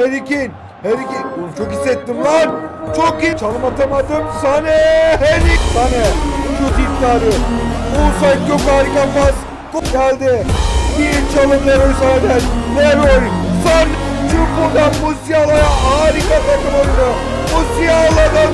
Harry Kane. Harry Kane. Oğlum çok hissettim lan. Çok iyi. Çalım atamadım. Sane. Harry. Sane. Şut iptali. Offside yok harika pas. Gol geldi. Bir çalım Leroy Sane'den. Leroy. Sane. Çukurdan Musiala'ya harika takım oyunu. Musiala'dan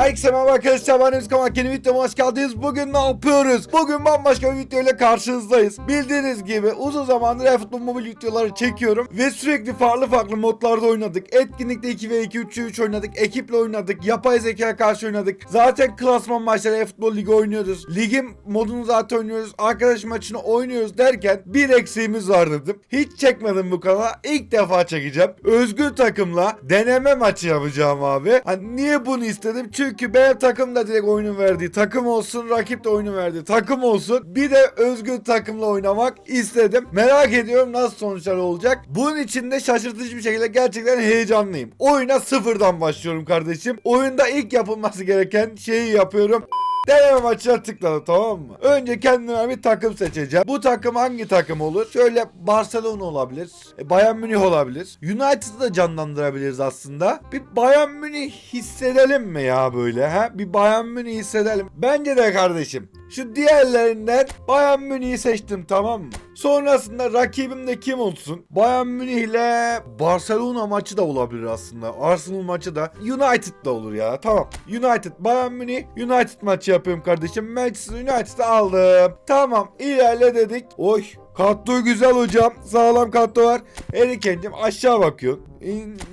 Herkese merhaba arkadaşlar ben Özkan Ak yeni videoma hoş geldiniz. Bugün ne yapıyoruz? Bugün bambaşka bir video ile karşınızdayız. Bildiğiniz gibi uzun zamandır eFootball mobil videoları çekiyorum ve sürekli farklı farklı modlarda oynadık. Etkinlikte 2 ve 2 3 3 oynadık. Ekiple oynadık. Yapay zekaya karşı oynadık. Zaten klasman maçları eFootball ligi oynuyoruz. Ligin modunu zaten oynuyoruz. Arkadaş maçını oynuyoruz derken bir eksiğimiz var dedim. Hiç çekmedim bu kanala. İlk defa çekeceğim. Özgür takımla deneme maçı yapacağım abi. Hani niye bunu istedim? Çünkü benim takım da direkt oyunun verdiği takım olsun. Rakip de oyunun verdiği takım olsun. Bir de özgür takımla oynamak istedim. Merak ediyorum nasıl sonuçlar olacak. Bunun için de şaşırtıcı bir şekilde gerçekten heyecanlıyım. Oyuna sıfırdan başlıyorum kardeşim. Oyunda ilk yapılması gereken şeyi yapıyorum. Deneme maçına tıkladım tamam mı? Önce kendime bir takım seçeceğim. Bu takım hangi takım olur? Şöyle Barcelona olabilir. e, Bayern Münih olabilir. United'ı da canlandırabiliriz aslında. Bir Bayern Münih hissedelim mi ya böyle? Ha? Bir Bayern Münih hissedelim. Bence de kardeşim. Şu diğerlerinden Bayern Münih'i seçtim tamam mı? Sonrasında rakibim de kim olsun? Bayern Münih ile Barcelona maçı da olabilir aslında. Arsenal maçı da. United da olur ya. Tamam. United, Bayern Münih, United maçı yapıyorum kardeşim. Manchester United'ı aldım. Tamam. ilerle dedik. Oy. Kadro güzel hocam. Sağlam kadro var. Erikencim aşağı bakıyor.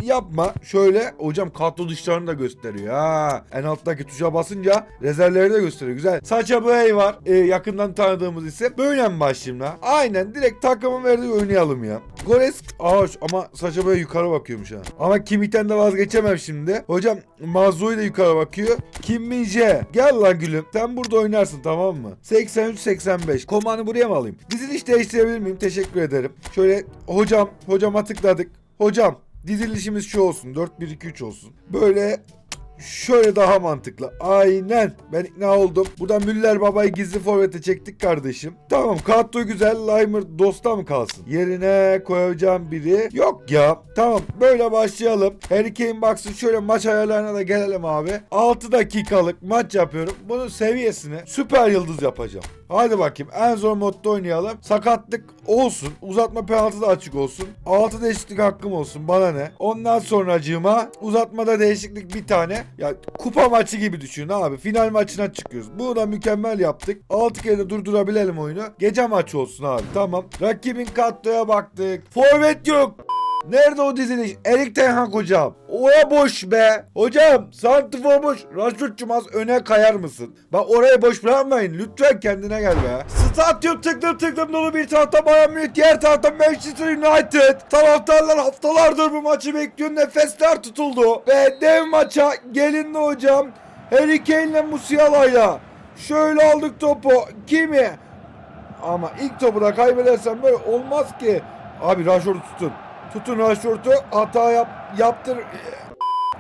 Yapma. Şöyle hocam kadro dışlarını da gösteriyor. Ha. En alttaki tuşa basınca rezervleri de gösteriyor. Güzel. Saça Bey var. Ee, yakından tanıdığımız isim. Böyle mi başlayayım? Aynen. Direkt takımın verdiği oynayalım ya. Gores ağaç ama Saça Bey yukarı bakıyormuş ha. Ama Kimmik'ten de vazgeçemem şimdi. Hocam Mazlui da yukarı bakıyor. Kim. Gel lan gülüm. Sen burada oynarsın tamam mı? 83-85. Komanı buraya mı alayım? Diziliş değiştirebilir miyim? Teşekkür ederim. Şöyle hocam. Hocama tıkladık. Hocam. Dizilişimiz şu olsun. 4-1-2-3 olsun. Böyle Şöyle daha mantıklı. Aynen. Ben ikna oldum. Buradan Müller Baba'yı gizli forvete çektik kardeşim. Tamam kadro güzel. Limer dosta mı kalsın? Yerine koyacağım biri. Yok ya. Tamam böyle başlayalım. Harry Kane baksın şöyle maç ayarlarına da gelelim abi. 6 dakikalık maç yapıyorum. Bunun seviyesini süper yıldız yapacağım. Hadi bakayım en zor modda oynayalım. Sakatlık olsun. Uzatma penaltı da açık olsun. 6 değişiklik hakkım olsun bana ne. Ondan sonracığıma uzatmada değişiklik bir tane. Ya kupa maçı gibi düşün abi. Final maçına çıkıyoruz. Bunu da mükemmel yaptık. 6 kere de durdurabilelim oyunu. Gece maçı olsun abi. Tamam. Rakibin kadroya baktık. Forvet yok. Nerede o diziliş? Erik Ten Hag hocam. Oya boş be. Hocam santifor boş. Rashford'cum az öne kayar mısın? Bak orayı boş bırakmayın. Lütfen kendine gel be. Stadyum tıklım tıklım dolu bir tarafta Bayern Münih. Diğer tarafta Manchester United. Taraftarlar haftalardır bu maçı bekliyor. Nefesler tutuldu. Ve dev maça gelindi hocam. Harry Kane'le Musiala'yla. Şöyle aldık topu. Kimi? Ama ilk topu da kaybedersen böyle olmaz ki. Abi Rashford'u tutun. Tutun Rashford'u. Hata yap, yaptır.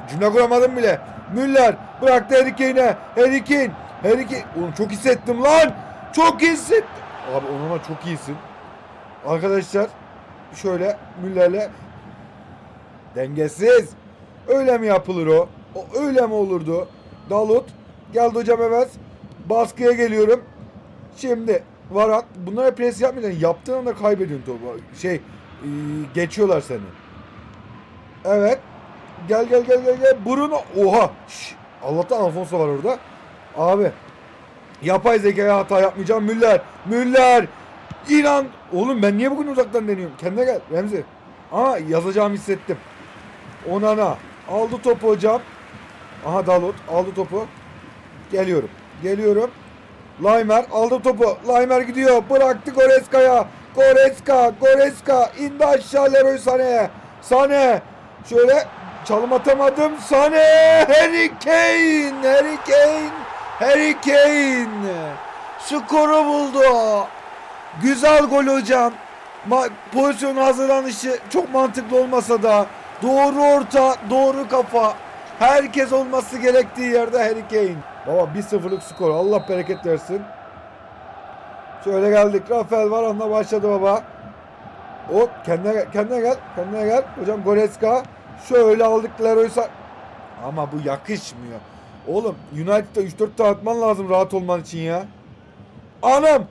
Cümle kuramadım bile. Müller bıraktı Harry Kane'e. Harry Kane. Harry Kane. Oğlum çok hissettim lan. Çok hissettim. Abi onunla çok iyisin. Arkadaşlar şöyle Müller'le dengesiz. Öyle mi yapılır o? O öyle mi olurdu? Dalut geldi hocam evet. Baskıya geliyorum. Şimdi Varan bunlara pres yapmayacaksın. Yaptığın anda kaybediyorsun topu. Şey e, geçiyorlar seni. Evet. Gel gel gel gel gel. Bruno. Oha. Şş. Allah'tan Alfonso var orada. Abi. Yapay zekaya hata yapmayacağım. Müller. Müller. İnan. Oğlum ben niye bugün uzaktan deniyorum? Kendine gel Remzi. Aa yazacağımı hissettim. Onana. Aldı topu hocam. Aha Dalot. Aldı topu. Geliyorum. Geliyorum. Laimer aldı topu. Laimer gidiyor. Bıraktı Goreska'ya. Goreska. Goreska. indi aşağı Leroy Sané'ye. Sané. Şöyle çalım atamadım. Sané. Harry Kane. Harry Kane. Harry Kane. Skoru buldu. Güzel gol hocam. Ma- pozisyon hazırlanışı çok mantıklı olmasa da doğru orta, doğru kafa. Herkes olması gerektiği yerde Harry Kane. Baba 1-0'lık skor. Allah bereket versin. Şöyle geldik. Rafael Varan'la başladı baba. Hop kendine kendine gel, kendine gel. Hocam Goretzka. Şöyle aldık Leroy Sa- Ama bu yakışmıyor. Oğlum United'da 3-4 tane lazım rahat olman için ya. Anam.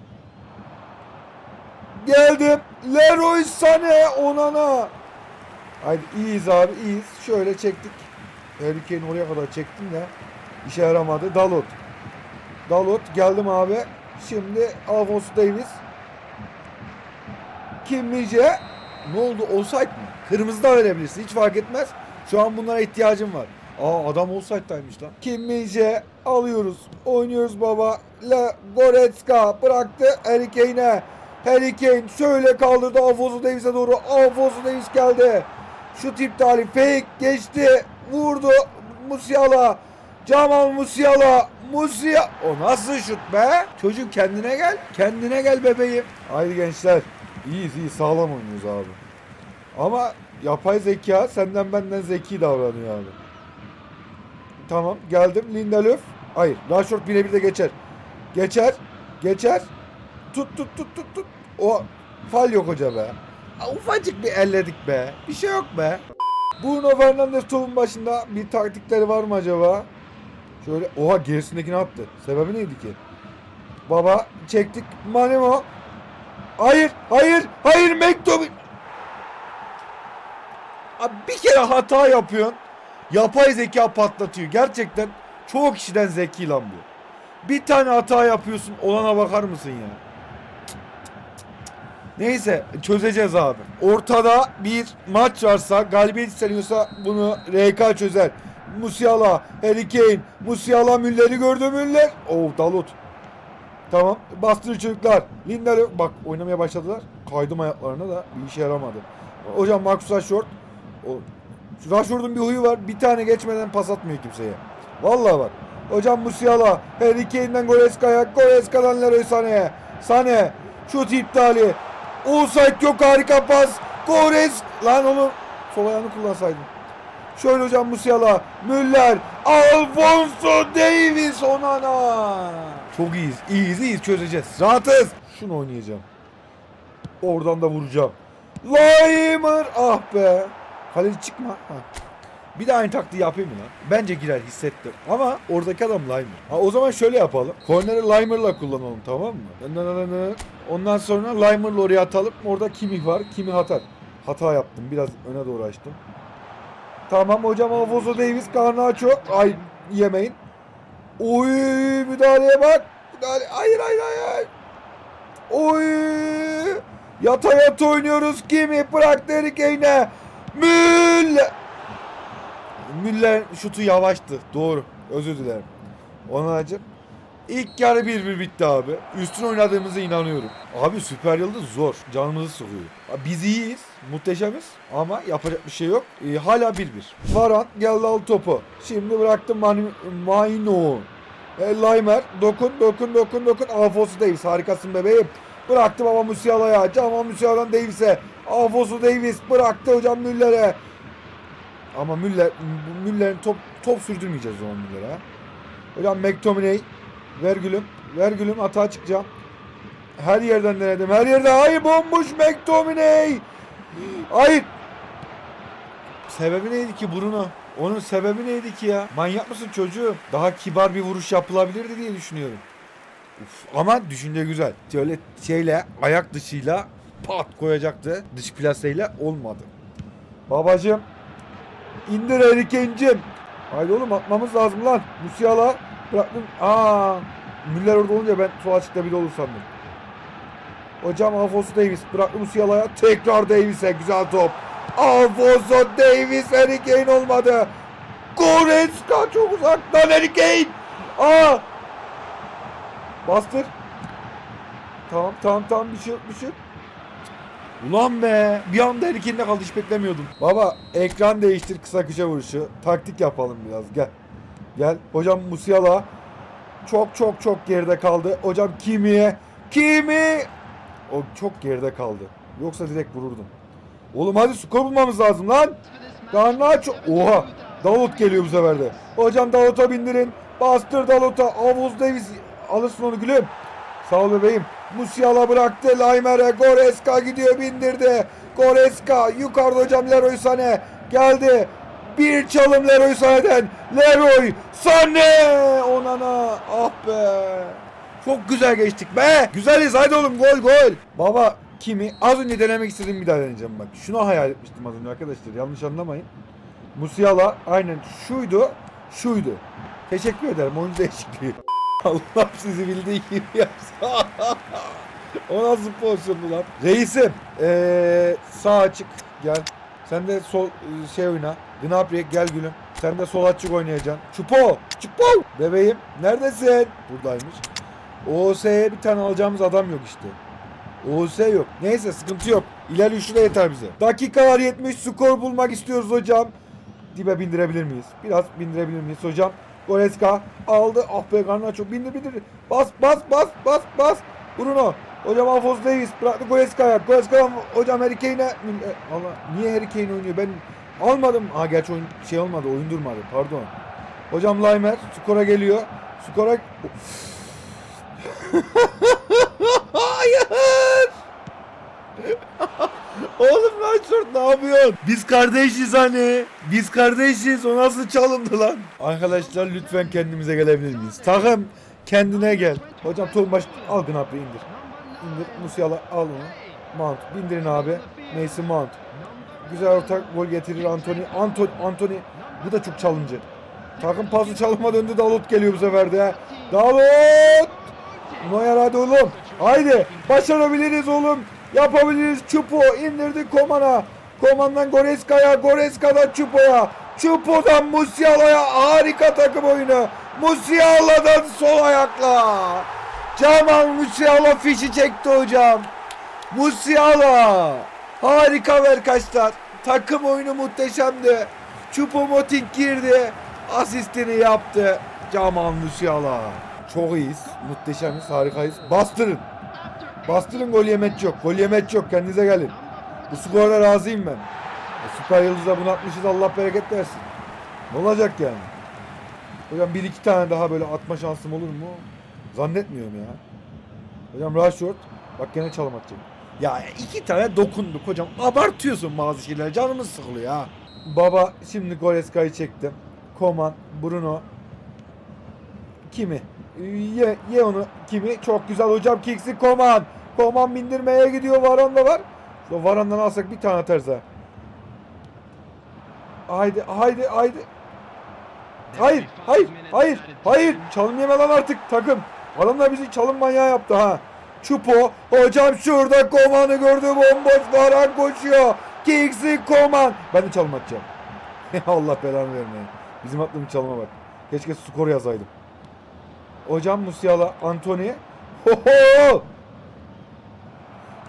Geldim. Leroy Sané onana. Haydi iyiyiz abi iyiyiz. Şöyle çektik. Harry oraya kadar çektim de işe yaramadı. Dalot. Dalot geldim abi. Şimdi Alfonso Davis. Kim? Ne oldu? Offside mi? Kırmızı da verebilirsin. Hiç fark etmez. Şu an bunlara ihtiyacım var. Aa adam offside'daymış lan. Kim Mice alıyoruz. Oynuyoruz baba. La Goretzka bıraktı Harry Kane'e. Harry Kane şöyle kaldırdı Alfonso Davis'e doğru. Alfonso Davis geldi. Şut iptali. Fake geçti. Vurdu. Musiala. Jamal Musiala. Musiala. O nasıl şut be? Çocuk kendine gel. Kendine gel bebeğim. Haydi gençler. İyiyiz iyi sağlam oynuyoruz abi. Ama yapay zeka senden benden zeki davranıyor abi. Tamam geldim Lindelöf. Hayır Rashford birebir de geçer. Geçer. Geçer. Tut tut tut tut tut. O fal yok hoca be. Ufacık bir elledik be. Bir şey yok be. Bruno Fernandes topun başında bir taktikleri var mı acaba? Şöyle oha gerisindekini attı. Sebebi neydi ki? Baba çektik. Manemo. Hayır, hayır, hayır McTominay. Abi bir kere hata yapıyorsun. Yapay zeka patlatıyor. Gerçekten çoğu kişiden zeki lan bu. Bir tane hata yapıyorsun. Olana bakar mısın ya? Neyse çözeceğiz abi. Ortada bir maç varsa galibiyet isteniyorsa bunu RK çözer. Musiala, Harry Kane, Musiala Müller'i gördü Müller. Oh Dalot. Tamam. Bastırır çocuklar. Lindelöf bak oynamaya başladılar. Kaydım ayaklarına da bir işe yaramadı. Hocam Marcus Rashford. O Rashford'un bir huyu var. Bir tane geçmeden pas atmıyor kimseye. Vallahi bak. Hocam Musiala. Harry Kane'den Goreska'ya. Goreska'dan Leroy Sané'ye. Sané. Şut iptali. Offside yok harika pas. Gores. Lan onu sol ayağını kullansaydım. Şöyle hocam Musiala. Müller. Alfonso Davis. Onana. Çok iyiyiz. İyiyiz iyiyiz çözeceğiz. Rahatız. Şunu oynayacağım. Oradan da vuracağım. Laimer. Ah be. Kaleci çıkma. Ha. Bir de aynı taktiği yapayım mı lan? Bence girer hissettim. Ama oradaki adam Limer. Ha, o zaman şöyle yapalım. Corner'ı Limer'la kullanalım tamam mı? Ondan sonra Limer'la oraya atalım. Orada Kimi var. Kimi atar. Hata yaptım. Biraz öne doğru açtım. Tamam hocam Alfonso Davis, Garnacho. Ay yemeyin. Oy müdahaleye bak. Müdahale. Hayır hayır hayır. Oy. Yata yata oynuyoruz. Kimi bıraktı Harry Kane'e. Müller. Müller şutu yavaştı. Doğru. Özür dilerim. Onacım. İlk yarı 1-1 bitti abi. Üstün oynadığımıza inanıyorum. Abi Süper Yıldız zor. Canımızı sıkıyor. Biz iyiyiz. Muhteşemiz. Ama yapacak bir şey yok. Ee, hala 1-1. Varan geldi al topu. Şimdi bıraktım Man Maino. E, Laimer. Dokun dokun dokun dokun. Alfonso Davis. Harikasın bebeğim. Bıraktı baba Musiala'ya. Cama Musiala'dan Davis'e. Alfonso Davis bıraktı hocam Müller'e. Ama Müller, Müller'in top, top sürdürmeyeceğiz o Müller'e. Hocam McTominay. Ver gülüm. Ver gülüm hata çıkacağım. Her yerden denedim. Her yerde. Hayır bomboş McTominay. Hayır. Sebebi neydi ki Bruno? Onun sebebi neydi ki ya? Manyak mısın çocuğum? Daha kibar bir vuruş yapılabilirdi diye düşünüyorum. Uf, ama düşünce güzel. Şöyle şeyle ayak dışıyla pat koyacaktı. Dış plaseyle olmadı. Babacım indir Harry Kane'cim. Haydi oğlum atmamız lazım lan. Musiala bıraktın. Aa, Müller orada olunca ben sol açıkta biri olur sandım. Hocam Alfonso Davis bıraktı Musiala'ya. Tekrar Davis'e güzel top. Alfonso Davis Harry Kane olmadı. Goretzka çok uzaktan Harry Kane. Aa! Bastır. Tamam tamam tamam bir şey yok bir şey yok. Ulan be bir anda Harry Kane'de kaldı hiç beklemiyordum. Baba ekran değiştir kısa köşe vuruşu. Taktik yapalım biraz gel. Gel hocam Musiala. Çok çok çok geride kaldı. Hocam Kimi'ye. Kimi. O çok geride kaldı. Yoksa direkt vururdum. Oğlum hadi skor bulmamız lazım lan. Garnacho. Oha. Davut geliyor bu sefer de. Hocam Davut'a bindirin. Bastır Davut'a. Avuz Davis. Alırsın onu gülüm. Sağ ol bebeğim. Musiala bıraktı. Laimer'e. Goreska gidiyor bindirdi. Goreska yukarıda hocam Leroy Sané geldi. Bir çalım Leroy Sané'den. Leroy Sané. Onana. Ah be. Çok güzel geçtik be. Güzeliz hadi oğlum gol gol. Baba kimi? Az önce denemek istedim bir daha deneyeceğim bak. Şunu hayal etmiştim az önce arkadaşlar. Yanlış anlamayın. Musiala aynen şuydu. Şuydu. Teşekkür ederim oyuncu değişikliği. Allah sizi bildiği gibi yapsa. o nasıl pozisyondu lan? Reisim. Ee, sağ açık. Gel. Sen de sol şey oyna. Gnabry gel gülüm. Sen de sol açık oynayacaksın. Çupo. Çupo. Bebeğim. Neredesin? Buradaymış. OS'ye bir tane alacağımız adam yok işte. OS yok. Neyse sıkıntı yok. İleri üçlü de yeter bize. Dakikalar 70 skor bulmak istiyoruz hocam. Dibe bindirebilir miyiz? Biraz bindirebilir miyiz hocam? Goreska aldı. Ah be Garnaço bindir bindir. Bas bas bas bas bas. Bruno. Hocam Alphonse Davis bıraktı Goreska'ya. Goreska hocam Harry Kane'e. E, Allah niye Harry Kane oynuyor? Ben almadım. Ha gerçi oyun şey olmadı. Oyun durmadı. Pardon. Hocam Laimer skora geliyor. Skora Hayır. Oğlum Rashford ne yapıyorsun? Biz kardeşiz hani. Biz kardeşiz. O nasıl çalındı lan? Arkadaşlar lütfen kendimize gelebilir miyiz? Takım kendine gel. Hocam Tolmaş al Gnabry indir. İndir. Musiala al onu. Mount. Bindirin abi. Mason Mount. Güzel ortak gol getirir Anthony. Anthony, Anthony. Bu da çok çalıncı. Takım pası çalıma döndü. Dalot geliyor bu sefer de. Dalot! Neuer hadi oğlum. Haydi. Başarabiliriz oğlum. Yapabiliriz. Çupo indirdi Koman'a. Koman'dan Goreska'ya. Goreska'dan Çupo'ya. Çupo'dan Musiala'ya. Harika takım oyunu. Musiala'dan sol ayakla. Cemal Musiala fişi çekti hocam. Musiala. Harika verkaçlar. Takım oyunu muhteşemdi. Çupo Moting girdi. Asistini yaptı. Cemal Musiala. Çok iyiyiz. Muhteşemiz. Harikayız. Bastırın. Bastırın gol yemek yok. Gol yemek yok. Kendinize gelin. Bu skorla razıyım ben. E, Süper Yıldız'a bunu atmışız. Allah bereket versin. Ne olacak yani? Hocam bir iki tane daha böyle atma şansım olur mu? Zannetmiyorum ya. Hocam Rashford. Bak gene çalım atacak. Ya iki tane dokunduk hocam. Abartıyorsun bazı şeyler. Canımız sıkılıyor ha. Baba şimdi Goleska'yı çektim. Koman, Bruno. Kimi? Ye, ye onu. Kimi? Çok güzel hocam. Kiksi Koman. Koman bindirmeye gidiyor. Varan da var. Şu Varan'dan alsak bir tane atarsa. Haydi haydi haydi. Hayır hayır hayır hayır. Çalım yeme lan artık takım. Adamlar bizi çalım manyağı yaptı ha. Çupo. Hocam şurada Koman'ı gördü. Bomboş Varan koşuyor. Kiksi Koman. Ben de çalım atacağım. Allah belanı vermeyin. Bizim attığımız çalıma bak. Keşke skor yazaydım. Hocam Musiala, Anthony. Ho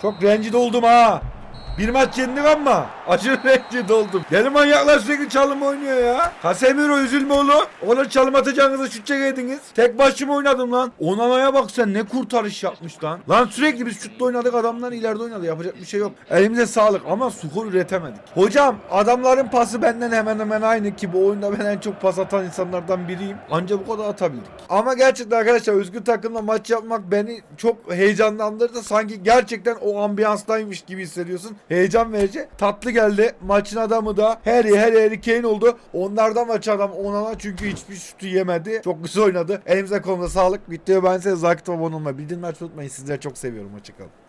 Çok rencide oldum ha. Bir maç yendik ama aşırı rencide oldum. Deli manyaklar sürekli çalım oynuyor ya. Casemiro üzülme oğlum. Ona çalım atacağınızı şut çekeydiniz. Tek başıma oynadım lan. Onana'ya bak sen ne kurtarış yapmış lan. Lan sürekli biz şutla oynadık adamlar ileride oynadı. Yapacak bir şey yok. Elimize sağlık ama skor üretemedik. Hocam adamların pası benden hemen hemen aynı ki bu oyunda ben en çok pas atan insanlardan biriyim. Anca bu kadar atabildik. Ama gerçekten arkadaşlar özgür takımla maç yapmak beni çok heyecanlandırdı. Sanki gerçekten o ambiyanstaymış gibi hissediyorsun. Heyecan verici. Tatlı geldi. Maçın adamı da Harry, Harry, Harry Kane oldu. Onlardan maç adam Onana çünkü hiçbir şutu yemedi. Çok güzel oynadı. Elimize kolumuza sağlık. Videoya ben size Zakit abone olmayı, bildirimleri açmayı unutmayın. Sizleri çok seviyorum. Hoşçakalın.